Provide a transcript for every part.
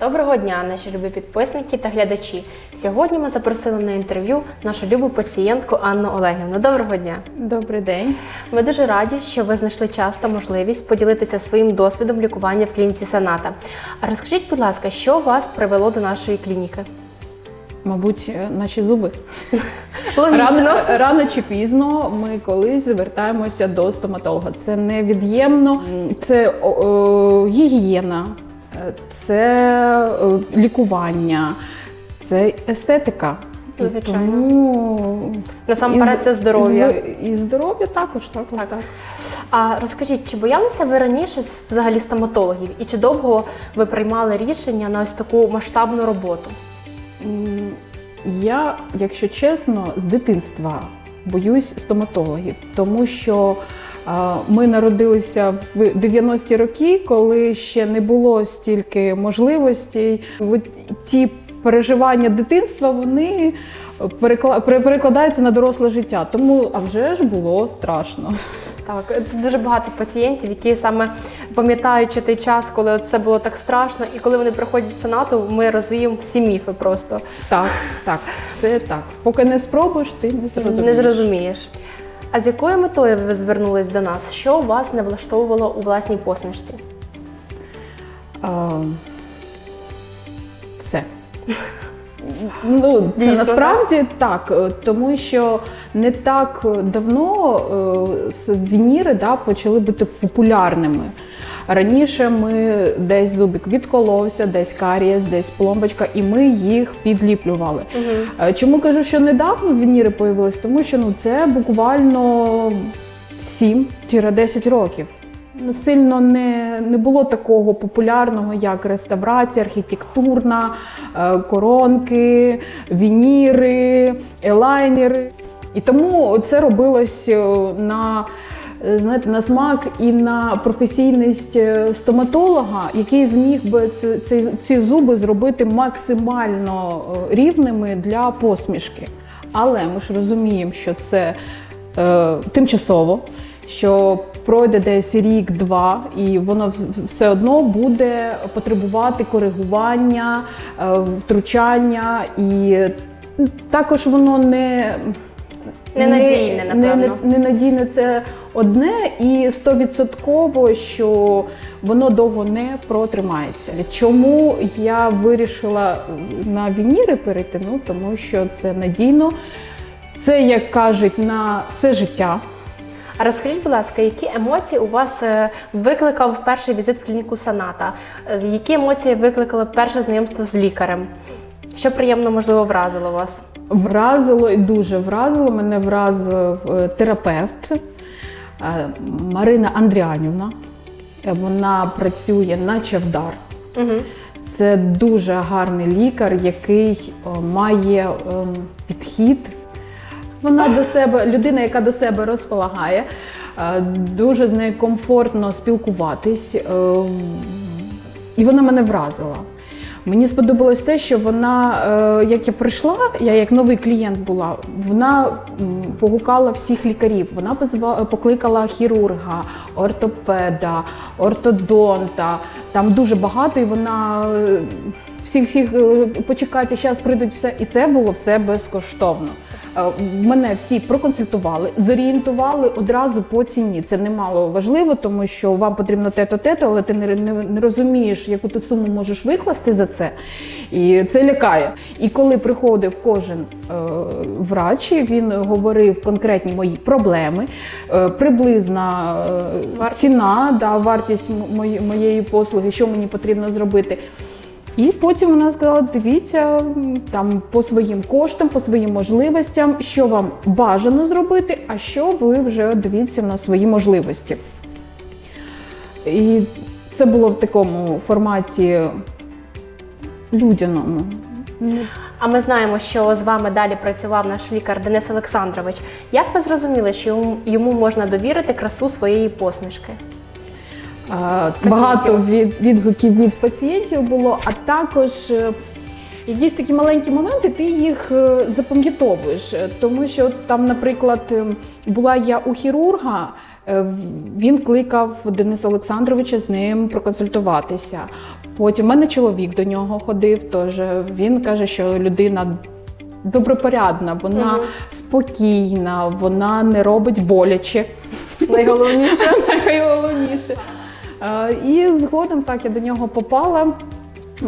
Доброго дня, наші любі підписники та глядачі. Сьогодні ми запросили на інтерв'ю нашу любу пацієнтку Анну Олегівну. Доброго дня! Добрий день. Ми дуже раді, що ви знайшли час та можливість поділитися своїм досвідом лікування в клініці Саната. А розкажіть, будь ласка, що вас привело до нашої клініки? Мабуть, е, наші зуби. Рано, рано чи пізно ми колись звертаємося до стоматолога. Це невід'ємно, це о, о, гігієна, це е, лікування, це естетика. Звичайно. Тому Насамперед, це здоров'я. І, здоров'я також, також так. А розкажіть, чи боялися ви раніше взагалі стоматологів? І чи довго ви приймали рішення на ось таку масштабну роботу? Я, якщо чесно, з дитинства боюсь стоматологів, тому що ми народилися в 90-ті роки, коли ще не було стільки можливостей. Ті переживання дитинства вони перекла- перекладаються на доросле життя. Тому а вже ж було страшно. Так, це дуже багато пацієнтів, які саме пам'ятаючи той час, коли от все було так страшно, і коли вони приходять з санату, ми розвіємо всі міфи просто Так, так, це так. Поки не спробуєш, ти не зрозумієш. не зрозумієш. А з якою метою ви звернулись до нас? Що вас не влаштовувало у власній посмішці? А, все. Ну, це Дійсно, насправді так, е, тому що не так давно е, с- вініри да, почали бути популярними. Раніше ми десь зубик відколовся, десь карієс, десь пломбочка, і ми їх підліплювали. Е, Чому кажу, що недавно вініри появились? Тому що ну, це буквально 7-10 років. Ну, Сильно не, не було такого популярного, як реставрація, архітектурна, е, коронки, вініри, елайнери. І тому це робилось е, на, знаєте, на смак і на професійність е, стоматолога, який зміг би ці, ці, ці зуби зробити максимально е, рівними для посмішки. Але ми ж розуміємо, що це е, тимчасово, що пройде десь рік-два, і воно все одно буде потребувати коригування, е, втручання, і також воно не. Ненадійне, напевно. Ненадійне це одне, і стовідсотково, що воно довго не протримається. Чому я вирішила на вініри перейти? Ну тому що це надійно, це як кажуть, на все життя. А розкажіть, будь ласка, які емоції у вас е, викликав перший візит в клініку Саната? Які емоції викликало перше знайомство з лікарем? Що приємно, можливо, вразило вас? Вразило і дуже вразило. Мене вразив е, терапевт е, Марина Андріанівна. Е, Вона працює на Чавдар. Угу. Це дуже гарний лікар, який має ем, підхід. Вона до себе, людина, яка до себе розполагає, дуже з нею комфортно спілкуватись. І вона мене вразила. Мені сподобалось те, що вона, е, як я прийшла, я як новий клієнт була, вона погукала всіх лікарів. Вона покликала хірурга, ортопеда, ортодонта. Там дуже багато, і вона е, всіх всіх е, почекайте, зараз прийдуть все. І це було все безкоштовно. Е, Мене всі проконсультували, зорієнтували одразу по ціні. Це немало важливо, тому що вам потрібно те-то, те-то, але ти не, не, не розумієш, яку ти суму можеш викласти за це. І це лякає. І коли приходив кожен е, врач, він говорив конкретні мої проблеми, е, приблизна е, Вартість. ціна, да, вартість моєї послуги, що мені потрібно зробити. І потім вона сказала: дивіться там по своїм коштам, по своїм можливостям, що вам бажано зробити, а що ви вже дивіться на свої можливості. І це було в такому форматі людяному. А ми знаємо, що з вами далі працював наш лікар Денис Олександрович. Як ви зрозуміли, що йому можна довірити красу своєї посмішки? Багато від, відгуків від пацієнтів було, а також е, якісь такі маленькі моменти, ти їх е, запам'ятовуєш. Тому що там, наприклад, е, була я у хірурга, е, він кликав Дениса Олександровича з ним проконсультуватися. Потім в мене чоловік до нього ходив, теж він каже, що людина добропорядна, вона Мгм. спокійна, вона не робить боляче. Найголовніше. Найголовніше. Е, І згодом так я до нього попала. І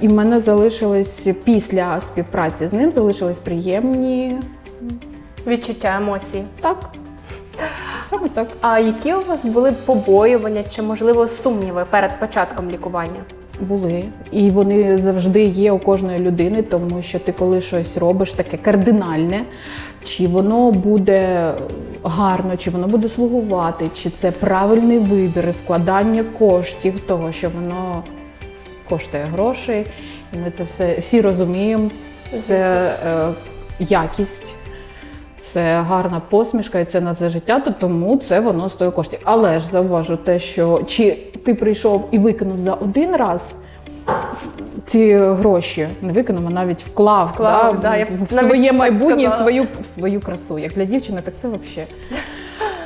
і в мене залишились після співпраці з ним залишились приємні. Відчуття, емоції. Так. Саме так. А які у вас були побоювання чи, можливо, сумніви перед початком лікування? Були. І вони завжди є у кожної людини, тому що ти коли щось робиш таке кардинальне, чи воно буде гарно, чи воно буде слугувати, чи це правильний вибір, вкладання коштів, того, що воно коштує грошей. І ми це все всі розуміємо. Це е, якість. Це гарна посмішка, і це на це життя, то тому це воно стоїть коштів. Але ж зауважу те, що чи ти прийшов і викинув за один раз ці гроші, не викинув, а навіть вклав, Вклав, да, да, я в своє майбутнє, в свою, в свою красу. Як для дівчини, так це взагалі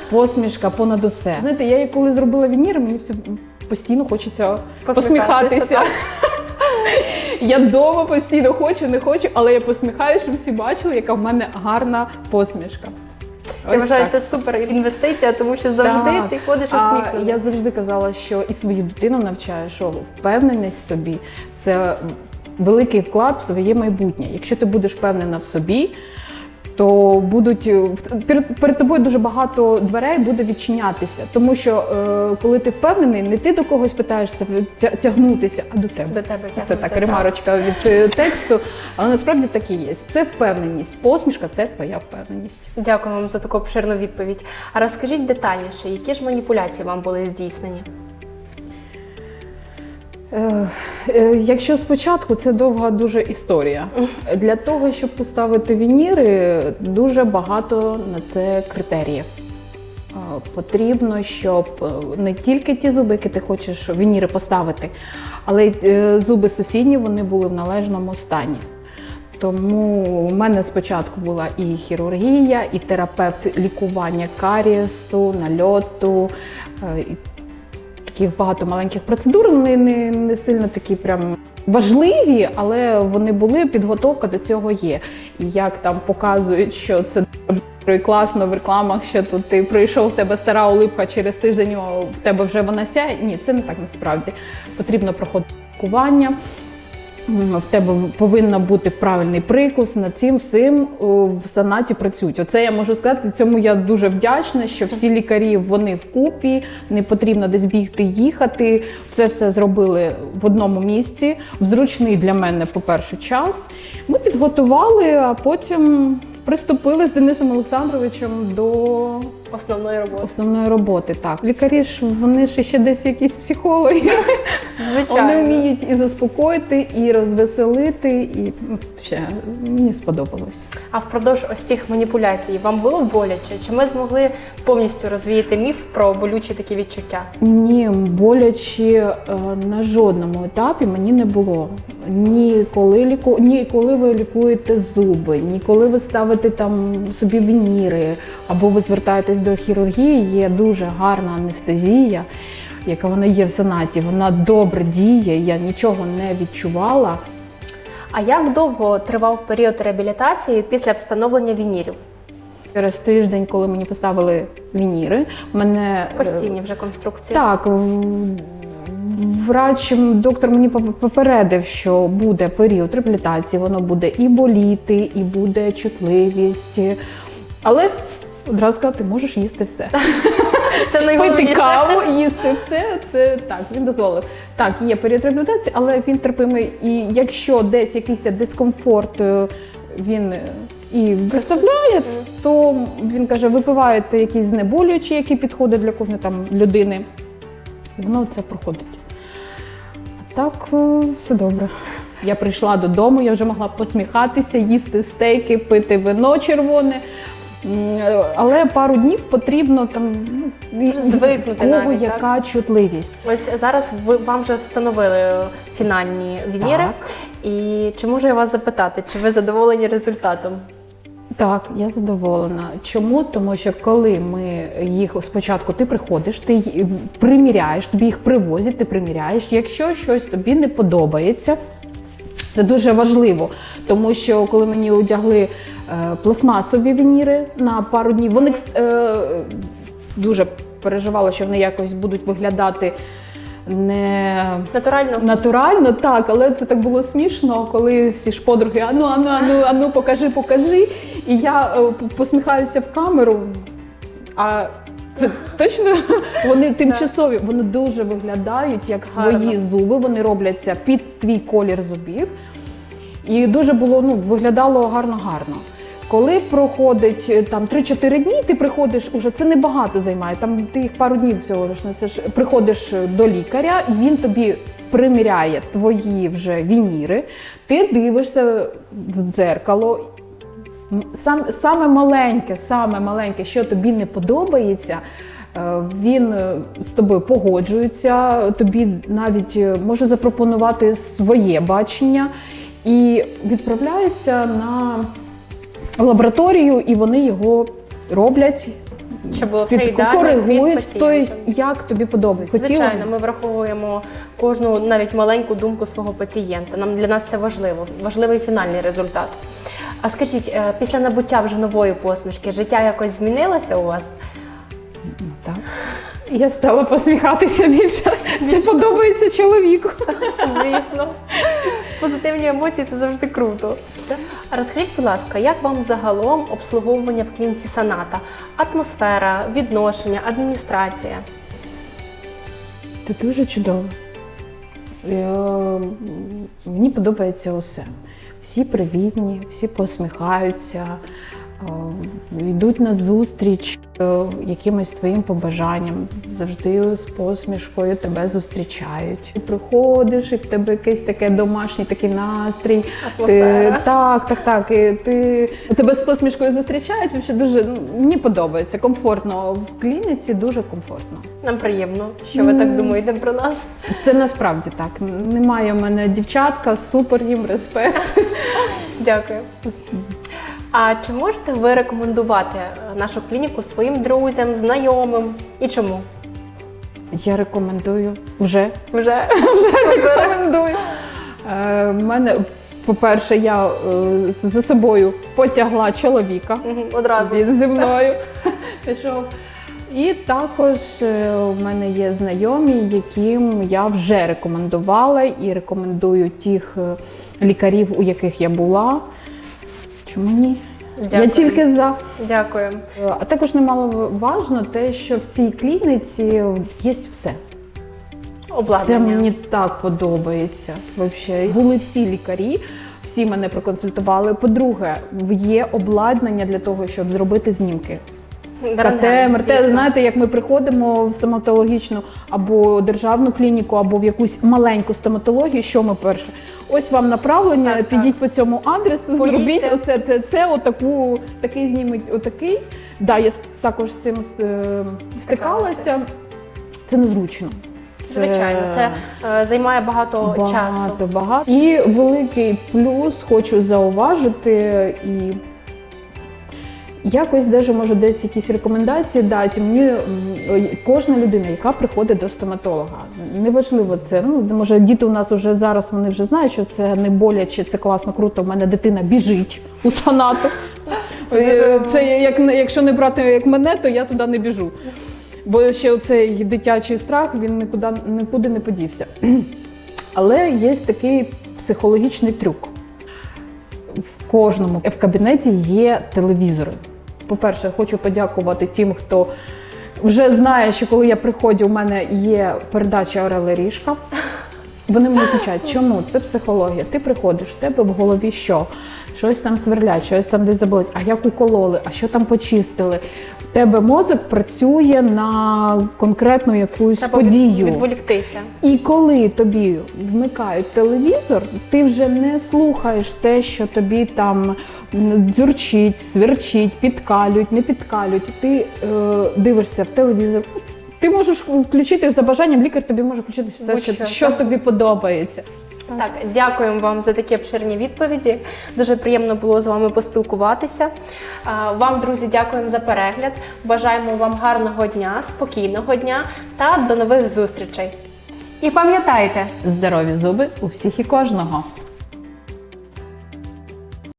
посмішка понад усе. Знаєте, я коли зробила вінір, мені все постійно хочеться Посміхатися, посміхатися. Я вдома постійно хочу, не хочу, але я посміхаюся, щоб всі бачили, яка в мене гарна посмішка. Я Ось вважаю, так. це супер інвестиція, тому що завжди Так. ти ходиш А усміхнений. Я завжди казала, що і свою дитину навчаю, що впевненість в собі це великий вклад в своє майбутнє. Якщо ти будеш впевнена в собі, то будуть е, перед, перед тобою дуже багато дверей буде відчинятися. Тому що е, коли ти впевнений, не ти до когось питаєшся тя- тягнутися, а до тебе. До тебе Це тягнуться, так, ремарочка від е, тексту, але насправді так і є. Це впевненість. Посмішка це твоя впевненість. Дякую вам за таку обширну відповідь. А розкажіть детальніше, які ж маніпуляції вам були здійснені? Е, е, Якщо спочатку це довга дуже історія. Для того, щоб поставити вініри, дуже багато на це критеріїв. Е, Потрібно, щоб не тільки ті зуби, які ти хочеш вініри поставити, але й зуби сусідні вони були в належному стані. Тому у мене спочатку була і хірургія, і терапевт лікування карієсу, нальоту, таких багато маленьких процедур. Вони не, не сильно такі прям важливі, але вони були, підготовка до цього є. І як там показують, що це і класно в рекламах, що тут ти прийшов, в тебе стара улипка, через тиждень в тебе вже вона сяє. Ні, це не так насправді. Потрібно проходити лікування. В тебе повинен бути правильний прикус. Над цим всім в санаті працюють. Оце я можу сказати. Цьому я дуже вдячна, що всі лікарі вони вкупі, не потрібно десь бігти, їхати. Це все зробили в одному місці, в зручний для мене, по перше, час. Ми підготували, а потім приступили з Денисом Олександровичем до Основної роботи. основної роботи. Так, лікарі ж вони ж ще десь якісь психологи. Звичайно. Вони вміють і заспокоїти, і розвеселити, і ще мені сподобалось. А впродовж ось цих маніпуляцій вам було боляче? Чи ми змогли повністю розвіяти міф про болючі такі відчуття? Ні, боляче на жодному етапі мені не було. Ні коли ліку... ні коли ви лікуєте зуби, ні коли ви ставите там собі вініри, або ви звертаєтесь до хірургії, є дуже гарна анестезія, яка вона є в санаті. Вона добре діє, я нічого не відчувала. А як довго тривав період реабілітації після встановлення вінірів? Через тиждень, коли мені поставили вініри, мене е, Постійні вже конструкції? Так, врач, доктор мені попередив, що буде період реабілітації, воно буде і боліти, і буде чутливість. Але одразу сказав, ти можеш їсти все. Це Пити каву, їсти все. Це так, він дозволив. Так, є період реабілітації, але він терпимий. І якщо десь якийсь дискомфорт е, він е, і доставляє, то він каже, випиваєте якісь знеболюючі, які підходять для кожної там людини. І воно це проходить. А так е, все добре. Я прийшла додому, я вже могла посміхатися, їсти стейки, пити вино червоне. Але пару днів потрібно там ну, Звикнути кого навіть, так? яка чутливість. Ось зараз ви вам вже встановили фінальні вініри. Так. І чи можу я вас запитати, чи ви задоволені результатом? Так, я задоволена. Чому? Тому що коли ми їх спочатку ти приходиш, ти приміряєш, тобі їх привозять, ти приміряєш. Якщо щось тобі не подобається, це дуже важливо, тому що коли мені одягли е, пластмасові вініри на пару днів, вони е, дуже переживали, що вони якось будуть виглядати не Натурально. натурально, так, але це так було смішно, коли всі ж подруги, ану, ану, ану, ану, покажи, покажи. І я е, посміхаюся в камеру. А це точно вони тимчасові, вони дуже виглядають як свої зуби. Вони робляться під твій колір зубів. І дуже було ну, виглядало гарно-гарно. Коли проходить е, там 3-4 дні, ти приходиш уже це небагато займає. Там ти їх пару днів всього лиш носиш. Приходиш е, до лікаря, він тобі приміряє твої вже вініри, ти дивишся в дзеркало. Сам, саме маленьке, саме маленьке, що тобі не подобається, е, він е, з тобою погоджується, тобі навіть е, може запропонувати своє бачення і відправляється на лабораторію, і вони його роблять, Щоб було все коригують, тобто як тобі подобається. Звичайно, ми враховуємо кожну навіть маленьку думку свого пацієнта. Нам для нас це важливо, важливий фінальний результат. А скажіть, е, після набуття вже нової посмішки, життя якось змінилося у вас? Так. Я стала посміхатися більше. Це подобається чоловіку. Звісно, позитивні емоції це завжди круто. А розкажіть, будь ласка, як вам загалом обслуговування в клініці Саната? Атмосфера, відношення, адміністрація? Це дуже чудово. Мені подобається усе. Всі привітні, всі посміхаються, е, йдуть на зустріч якимось твоїм побажанням. Завжди з посмішкою тебе зустрічають. Ти приходиш, і в тебе якийсь таке домашній такий настрій. Атмосфера. Ти, так, так, так. І ти тебе з посмішкою зустрічають. Взагалі дуже ну, мені подобається. Комфортно в клініці, дуже комфортно. Нам приємно, що ви так думаєте про нас. Це насправді так. Немає в мене дівчатка, супер їм респект. Дякую. А чи можете ви рекомендувати е, нашу клініку своїм друзям, знайомим і чому? Я рекомендую вже. Вже Рекомендую. Е, мене, по-перше, я е, за собою потягла чоловіка. Мгм, одразу. Він зі мною пішов. І також е, у мене є знайомі, яким я вже рекомендувала і рекомендую тих е, лікарів, у яких я була. Чому ні? Я тільки за. Дякую. А також немало важно те, що в цій клініці є все. Обладнання. Це мені так подобається. Вообще. Були всі лікарі, всі мене проконсультували. По-друге, є обладнання для того, щоб зробити знімки. КТ, МРТ, знаєте, як ми приходимо в стоматологічну або державну клініку, або в якусь маленьку стоматологію. Що ми перше? Ось вам направлення, Так, підіть по цьому адресу, Поїдьте. зробіть оце, це, це отаку, такий знімуть, отакий. Да, я також з цим е, стикалася. Це незручно. Звичайно, це е, займає багато, часу. Багато, багато. І великий плюс хочу зауважити і. Якось даже може десь якісь рекомендації дати. Мені кожна людина, яка приходить до стоматолога, неважливо це. Ну може діти у нас вже зараз вони вже знають, що це не боляче, це класно, круто. У мене дитина біжить у санату. Це Е, Це як якщо не брати як мене, то я туди не біжу. Бо ще цей дитячий страх він нікуди, нікуди не подівся. Але є такий психологічний трюк. В кожному в кабінеті є телевізори. По-перше, хочу подякувати тим, хто вже знає, що коли я приходжу, у мене є передача Орели Ріжка. Вони мені включають. Чому? Це психологія. Ти приходиш, в тебе в голові що? Щось там сверлять, щось там десь заболить, а як укололи, а що там почистили. Тебе мозок працює на конкретну якусь Треба подію. відволіктися. І коли тобі вмикають телевізор, ти вже не слухаєш те, що тобі там дзюрчить, сверчить, підкалюють, не підкалюють. Ти е, дивишся в телевізор. Ти можеш включити за бажанням, лікар тобі може включити все, що, Будь-що, тобі подобається. Так, дякуємо вам за такі обширні відповіді. Дуже приємно було з вами поспілкуватися. Вам, друзі, дякуємо за перегляд. Бажаємо вам гарного дня, спокійного дня та до нових зустрічей. І пам'ятайте, Здорові зуби у всіх і кожного.